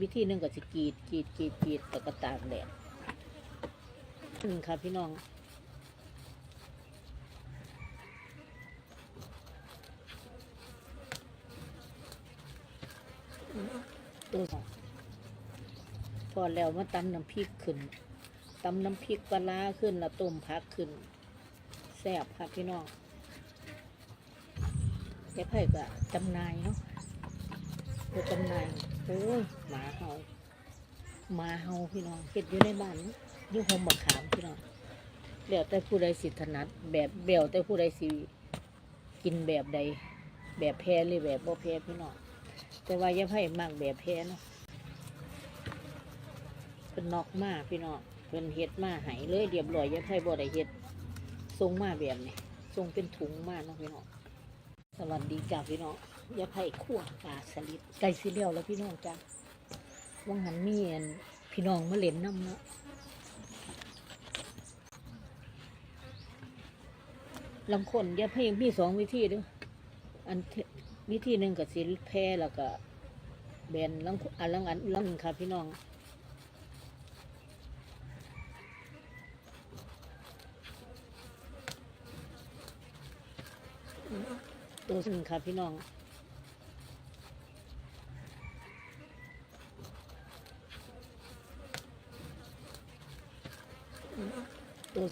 วิธีหนึ่งก็จะกรีดกรีดกรีดกรีดแต่ก็ตากแดดอืมค่ะพี่น้องตัวพอแล้วมาตำน้ำพริกขึ้นตำน้ำพริกปลาร้าขึ้นแล้วต้มผักขึ้นแซ่บค่ะพี่น้องแกไผ่ก็จำนายเนาะก็จำนาย โอ้ยหมาเห่าหมาเห่าพี่น้องเห็ดอยู่ในบ้านอยู่หมบักขามพี่น้องแล้วแต่ผู้ใดสิถนัด แบบเบลแต่ผู้ใดสิกินแบบใด แบบแพ้หรือแบบบ่แพ้พี่น้องแต่ว่าอย่าไพ่มากแบบแพ้เนาะเป็นนอกมาพี่น้องเป็นเฮ็ดมาใหายเลยเรียบร้อยอย่าไพ่บ่ได้เฮ็ดทรงมาแบบนี้ทรงเป็นถุงมาเนาะพี่น้องสวัสดีจ้าพี่น้อง อย่าไพ่ขั่วปลาสลิดไก่สีเลียวแล้วพี่น้องจ้าว่างหันมีอันพี่น้องมาเล่นน้ำเนาะลำคนอย่าไพ่มีสองวิธีด้วยอันวิธีหนึ่งกับสิแพ้แล้วก็แบนลังอันลังอันลังค่ะพี่น้องตัวหนึ่งค่ะพี่น้อง ตัว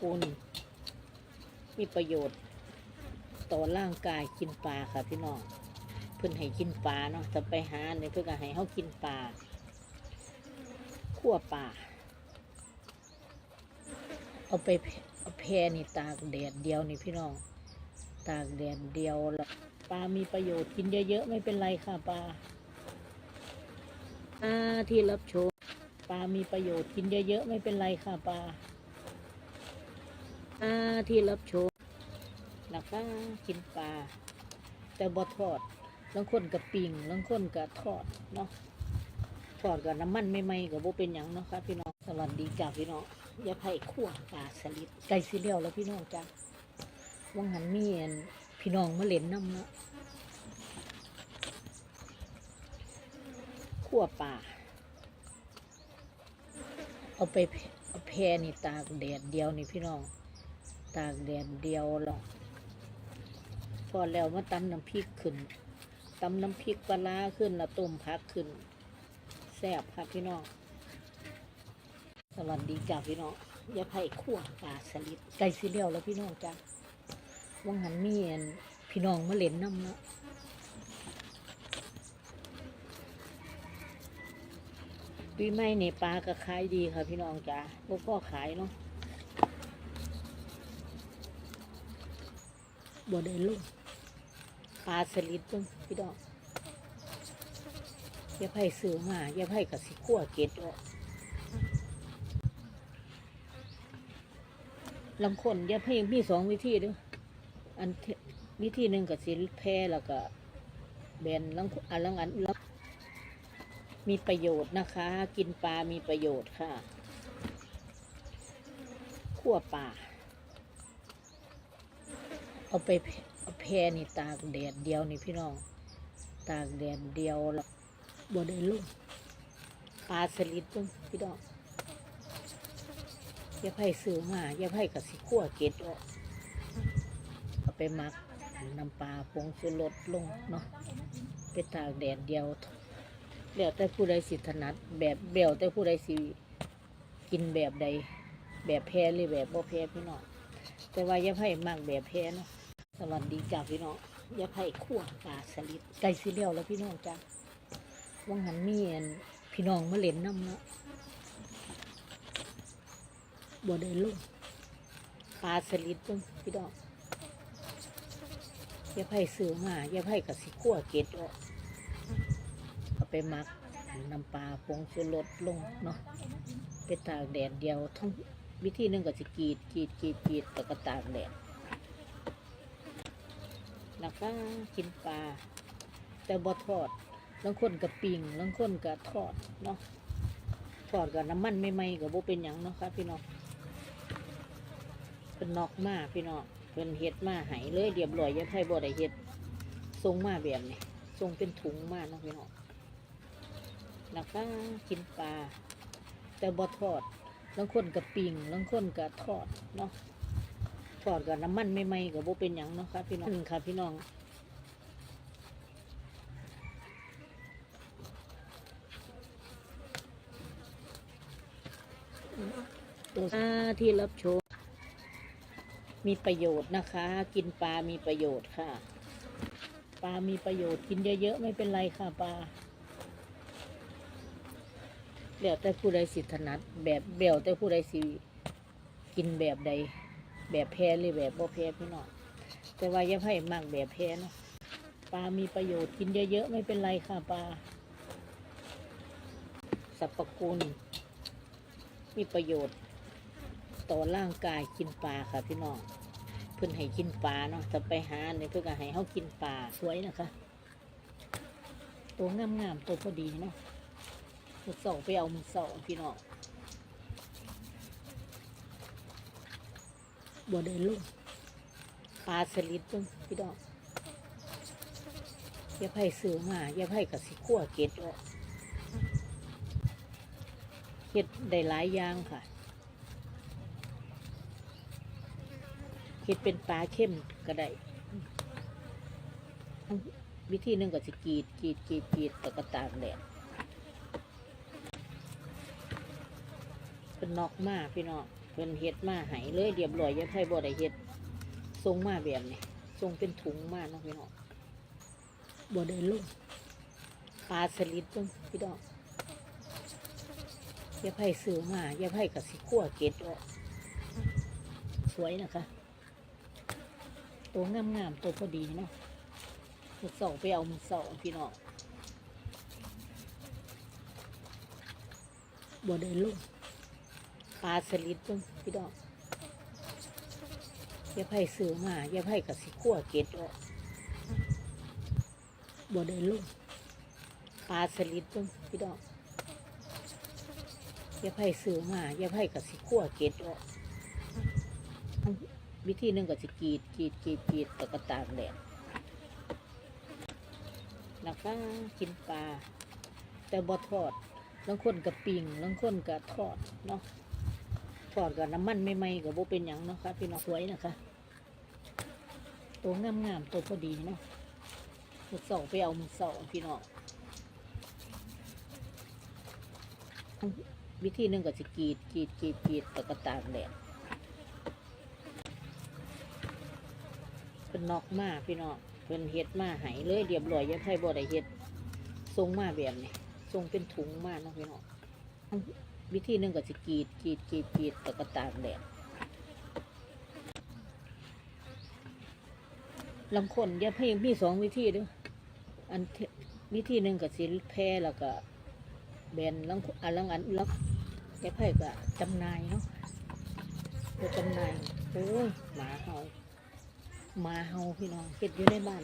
คุณมีประโยชน์ ต่อร่างกายกินปลาค่ะพี่น้องเพิ่อนให้กินปลาเนาะจะไปหาเนี่ยเพิ่อนก็ให้เขากินปลาคั่วปลาเอาไปเอาแพนี่ตากแดดเดียวนี่พี่น้อง ตากแดดเดียวแล้วปลา มีประโยชน์กินเยอะๆไม่เป็นไรค่ะปลาปลาที่รับชมปลา มีประโยชน์กินเยอะๆไม่เป็นไรค่ะปลา ที่รับชมนะคะกินปลา แต่บ่ทอดบางคนกับปิ่งบางคนกับทอดเนาะทอดกับน้ำมันไม่ไหมกับบ่เป็นหยังเนาะครับพี่น้องสวัสดีจ้าพี่น้องอย่าไผ่ขั่วปลาสลิดไก่สีเหลียวแล้วพี่น้องจ้าว่างหันมีนพี่น้องมาเล่นน้ำเนาะขั่วปลาเอาไปเอาแพนี่ตากแดดเดียวนี่พี่น้อง ตากแดดเดียวแล้วพอแล้วมาตำน้ำพริกขึ้นตำน้ำพริกปลาขึ้นแล้วต้มผักขึ้นแซ่บค่ะพี่น้องสวัสดีจ้าพี่น้องอย่าไผ่ขั่วปลาสลิดไก่สีเลียวแล้วพี่น้องจ้าว่างหันมีนพี่น้องมาเล่นน้ำเนาะปีใหม่นี่ปลาก็ขายดีค่ะพี่น้องจ้าพวกพ่อขายเนาะ บ่ได้ลงปลาสลิดเบิ่งพี่ดอกยาไผ่ซื้อมายาไผ่กับสิขั่วเกล็ดออกลำคนยาไผ่มีสองวิธีด้วยอันวิธีหนึ่งกับสิแพ้แล้วก็แบนลังอันลังอันลังมีประโยชน์นะคะ กินปลามีประโยชน์ค่ะ ขั่วปลา เอาไปเอาแพนี่ตากแดดเดียวนี่พี่น้อง ตากแดดเดียวแล้วบ่ได้ลงปลาสลิดเบิ่งพี่น้องอย่าไผ่ซื้อมาอย่าไผ่กับสิขั่วเกล็ดออกเอาไปหมักน้ำปลาผงชูรสลงเนาะไปตากแดดเดียวแล้วแต่ผู้ใดสิถนัด แบบเบลแต่ผู้ใดสิกินแบบใด แบบแพ้หรือแบบบ่แพ้พี่น้องแต่ว่าอย่าไผ่มากแบบแพ้เนาะ สวัสดีจ้าพี่น้องอย่าไผ่ขั่วปลาสลิดไก่สีเลียวแล้วพี่น้องจ้าว่างหันมีอันพี่น้องมาเล่นน้ำเนาะบ่ได้ลงปลาสลิดเบิ่งพี่น้องอย่าไผ่ซื้อมาอย่าไผ่กับสิขั่วเกล็ดออกเอาไปมักน้ำปลาผงชูรสลงเนาะไปตากแดดเดียวทั้งวิธีหนึ่งก็จะกรีดกรีดกรีดกรีดแต่ก็ตากแดด นะคะกินปลาแต่บ่ทอดบางคนกับปิ่งบางคนกับทอดเนาะทอดกับน้ำมันไม่ไหมกับบ่เป็นหยังเนาะครับพี่น้องเป็นนอกมาพี่น้องเป็นเฮ็ดมาใหายเลยเรียบร้อยยังไทยบ่ได้เฮ็ดทรงมาแบบนี้ทรงเป็นถุงมาเนาะพี่น้องนะคะกินปลาแต่บ่ทอดบางคนกับปิ่งบางคนกับทอดเนาะ อดกับน้ำมันไม่ไหมกับโบเป็นหยังเนาะค่ะพี่น้องค่ะพี่น้องตัวที่รับชมมีประโยชน์นะคะ กินปลา มีประโยชน์ค่ะ ปลา มีประโยชน์กินเยอะๆไม่เป็นไรค่ะปลาเดี๋ยวแต่ผู้ใดสิถนัดแบบเบลแต่ผู้ใดสิกินแบบใด แบบแพ้หรือแบบบ่แพ้พี่น้องแต่ว่าอย่าให้มากแบบแพ้เนาะปลามีประโยชน์กินเยอะๆไม่เป็นไรค่ะปลาสรรพคุณ มีประโยชน์ ต่อร่างกายกินปลาค่ะพี่น้องเพื่อนให้กินปลาเนาะจะไปหาเนี่ยเพื่อนก็ให้เขากินปลาสวยนะคะ ตัวงามๆตัวพอดีเนาะมือสองไปเอามือสองพี่น้อง บัวเดินลุ่มปลาสลิดเพิ่งพี่น้องอย่าไผ่ซื้อมาอย่าไผ่กับสิขั่วเก็ดออกเฮ็ดได้หลายอย่างค่ะเฮ็ดเป็นปลาเข้มก็ได้วิธีหนึ่งก็สิกีดกีดกีดกีดแล้วก็ตากแดดเป็นนอกมากพี่น้อง พิ่นเฮ็ดมาให้เลยเรียบร้อยยังให้บ่ได้เฮ็ดทรงมาแบบนี้ทรงเป็นถุงมาเนาะพี่น้องบ่ได้ลุ่มปลาสลิดเพิ่งพี่น้องยาไผ่ซื้อมายาไผ่กับสิขั่วเกล็ดออกสวยนะคะตัวงามๆตัวพอดีเนาะมือสองไปเอามือสองพี่น้องบัวเดินลุ่ม ปลาสลิดเพิ่งพี่น้องอย่าไผ่ซื้อมาย่าไผ่กับสิขั่วเกล็ดออกบัวเดินลุ่มปลาสลิดเพิ่งพี่น้องอย่าไผ่ซื้อมาย่าไผ่กับสิขั่วเกล็ดออกวิธีหนึ่งก็จะกรีดกรีดกรีดกรีดแล้วก็ตากแดดแล้วก็กินปลาแต่บ่ทอดบางคนกับปิ่งบางคนกับทอดเนาะ อดกับน้ำมันไม่ไหมกับโบเป็นหยังเนาะค่ะพี่น้องสวยนะคะ ตัวงามๆตัวพอดีเนาะมือสองไปเอามือสองพี่น้องวิธีหนึ่งก็จะกรีดกรีดกรีดกรีดแล้วก็ตากแดดเป็นนอกมาพี่น้องเพิ่นเฮ็ดมาให้เลยเรียบร้อยยังให้บ่ได้เฮ็ดทรงมาแบบนี้ทรงเป็นถุงมาเนาะพี่น้อง วิธีหนึ่งก็สิกรีดกรีดกรีดกรีดแล้วก็ตากแดดลำคนอย่าเพียงมีสองวิธีด้วยอันเทวิธีหนึ่งก็สิแพ้แล้วก็แบนลังอันลังอันลักแก่ไผ่ก็จำนายเนาะเพื่อจำนายโอ้ยหมาเห่ามาเฮาพี่น้องเก็ดอยู่ในบ้าน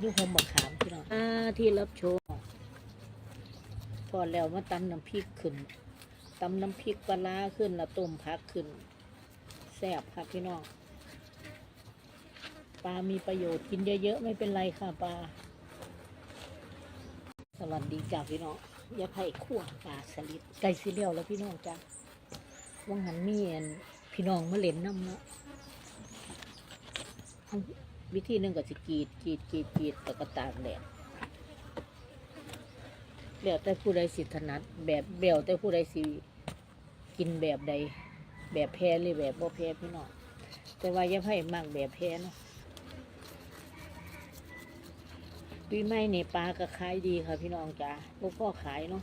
อยู่หอมบักขามพี่น้องอ่าที่รับชมพอแล้วมาตำน้ำพริกขึ้น ตำน้ำพริกปลาขึ้นแล้วต้มผักขึ้นแซ่บค่ะพี่น้องปลา มีประโยชน์กินเยอะๆไม่เป็นไรค่ะปลาสวัสดีจ้าพี่น้องอย่าไผ่ขั่วปลาสลิดไก่สีเหลียวแล้วพี่น้องจ้าว่างหันมีนพี่น้องมาเล่นน้ำเนาะวิธีหนึ่งก็จะกรีดกรีดกรีดกรีดแล้วก็ตากแดดเดี๋ยวแต่ผู้ใดสิถนัดแบบเบลแต่ผู้ใดสิ กินแบบใด แบบแพ้หรือแบบบ่แพ้พี่น้องแต่ว่าอย่าให้มากแบบแพ้เนาะปีใหม่เนี่ปลาก็ขายดีค่ะพี่น้องจ้าพวกพ่อขายเนาะ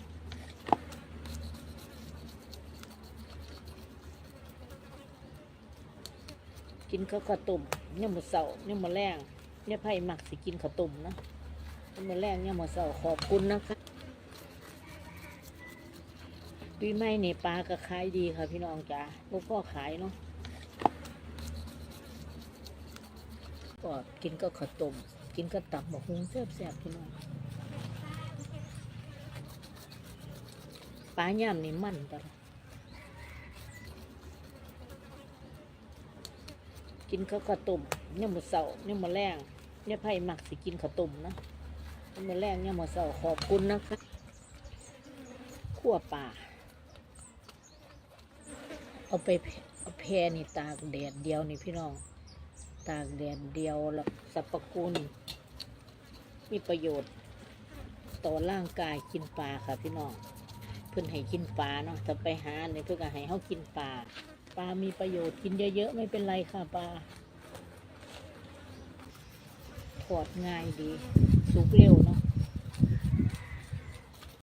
กินข้าวกระตุ่มเนี่ยามมือเสาเนี่ยามมือแรงเนี่ยไผ่หมักสิกินข้าวตุ่มนะเนี่ยามมือแรงเนี่ยามมือเสาขอบคุณนะคะ ปีใหม่เนี่ปลาก็ขายดีค่ะพี่น้องจ้าพวกพ่อขายเนาะก็กินก็ข้าวต้มกินก็ตับหมกหุงแซ่บๆพี่น้องปลาย่ำนี่มันตลอดกินข้าวกระตุ่มเนี่ยมือเสาเนี่ยมือแรงเนี่ยไผ่หมักสิกินข้าวตุ่มนะเนี่ยมือแรงเนี่ยมือเสาขอบคุณนะคะคั่วปลา เอาไปเอาแพรนี่ตากแดดเดียวนี่พี่น้อง ตากแดดเดียวแล้วสรรพคุณมีประโยชน์ ต่อร่างกายกินปลาค่ะพี่น้องเพื่อนให้กินปลาเนาะแต่ไปหาเนี่ยเพื่อนก็ให้เขากินปลาปลามีประโยชน์กินเยอะๆไม่เป็นไรค่ะปลาทอดง่ายดี สุกเร็วเนาะ